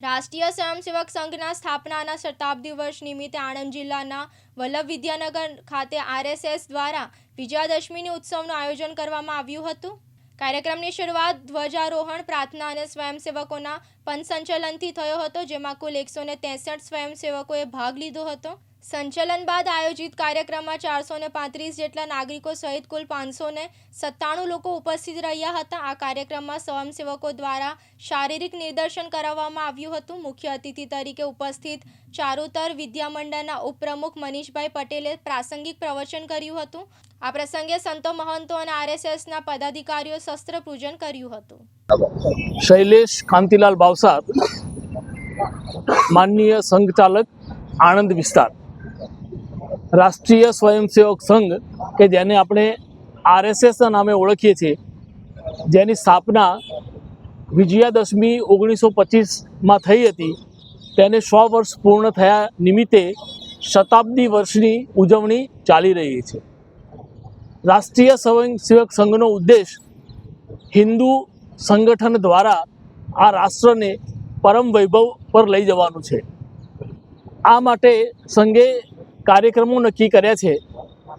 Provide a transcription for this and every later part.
રાષ્ટ્રીય સ્વયંસેવક સંઘના સ્થાપનાના શતાબ્દી વર્ષ નિમિત્તે આણંદ જિલ્લાના વલ્લભ વિદ્યાનગર ખાતે આરએસએસ દ્વારા વિજયાદશમીની ઉત્સવનું આયોજન કરવામાં આવ્યું હતું. કાર્યક્રમની શરૂઆત ધ્વજારોહણ, પ્રાર્થના અને સ્વયંસેવકોના પંચસંચલનથી થયો હતો, જેમાં કુલ એકસો ને સ્વયંસેવકોએ ભાગ લીધો હતો. સંચલન બાદ આયોજિત કાર્યક્રમમાં ચારસો ને પાંત્રીસ જેટલા નાગરિકો સહિત કુલ પાંચસો ને સત્તાણું લોકો ઉપસ્થિત રહ્યા હતા. આ કાર્યક્રમમાં સ્વયંસેવકો દ્વારા શારીરિક નિદર્શન કરાવવામાં આવ્યું હતું. મુખ્ય અતિથિ તરીકે ઉપસ્થિત ચારુતર વિદ્યામંડળના ઉપપ્રમુખ મનીષભાઈ પટેલે પ્રાસંગિક પ્રવચન કર્યું હતું. આ પ્રસંગે સંતો મહંતો અને આરએસએસના પદાધિકારીઓ શસ્ત્ર પૂજન કર્યું હતું. શૈલેષ કાંતિલાલ ભાવસાર માનનીય સંઘ ચાલક આણંદ વિસ્તાર. રાષ્ટ્રીય સ્વયંસેવક સંઘ, કે જેને આપણે આરએસએસના નામે ઓળખીએ છીએ, જેની સ્થાપના વિજયાદશમી ઓગણીસો પચીસમાં થઈ હતી. તેને સો વર્ષ પૂર્ણ થયા નિમિત્તે શતાબ્દી વર્ષની ઉજવણી ચાલી રહી છે. રાષ્ટ્રીય સ્વયંસેવક સંઘનો ઉદ્દેશ હિન્દુ સંગઠન દ્વારા આ રાષ્ટ્રને પરમ વૈભવ પર લઈ જવાનું છે. આ માટે સંઘે કાર્યક્રમો નક્કી કર્યા છે.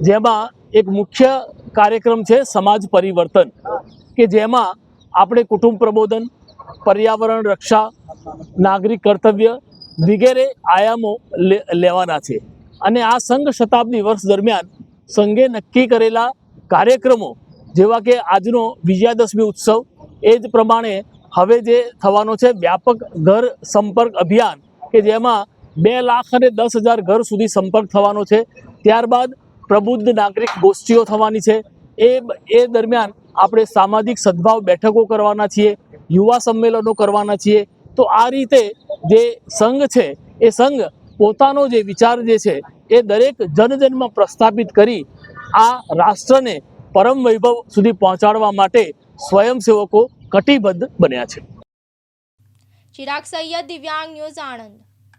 જેમાં એક મુખ્ય કાર્યક્રમ છે સમાજ પરિવર્તન, કે જેમાં આપણે કુટુંબ પ્રબોધન, પર્યાવરણ રક્ષા, નાગરિક કર્તવ્ય વગેરે આયામો લેવાના છે. અને આ સંઘ શતાબ્દી વર્ષ દરમિયાન સંઘે નક્કી કરેલા કાર્યક્રમો, જેવા કે આજનો વિજયાદશમી ઉત્સવ, એ જ પ્રમાણે હવે જે થવાનો છે વ્યાપક ઘર સંપર્ક અભિયાન, કે જેમાં બે લાખ અને દસ હજાર ઘર સુધી સંપર્ક થવાનો છે. ત્યારબાદ પ્રબુદ્ધ નાગરિક ગોષ્ઠીઓ થવાની છે. એ એ દરમિયાન આપણે સામાજિક સદભાવ બેઠકો કરવાના છીએ, યુવા સંમેલનો કરવાના છીએ. તો આ રીતે જે સંઘ છે, એ સંઘ પોતાનો જે વિચાર જે છે, એ દરેક જનજનમાં પ્રસ્થાપિત કરી આ રાષ્ટ્રને પરમ વૈભવ સુધી પહોંચાડવા માટે સ્વયંસેવકો કટિબદ્ધ બન્યા છે. ચિરાગ સૈયદ દિવ્યાંગ ન્યૂઝ આણંદ.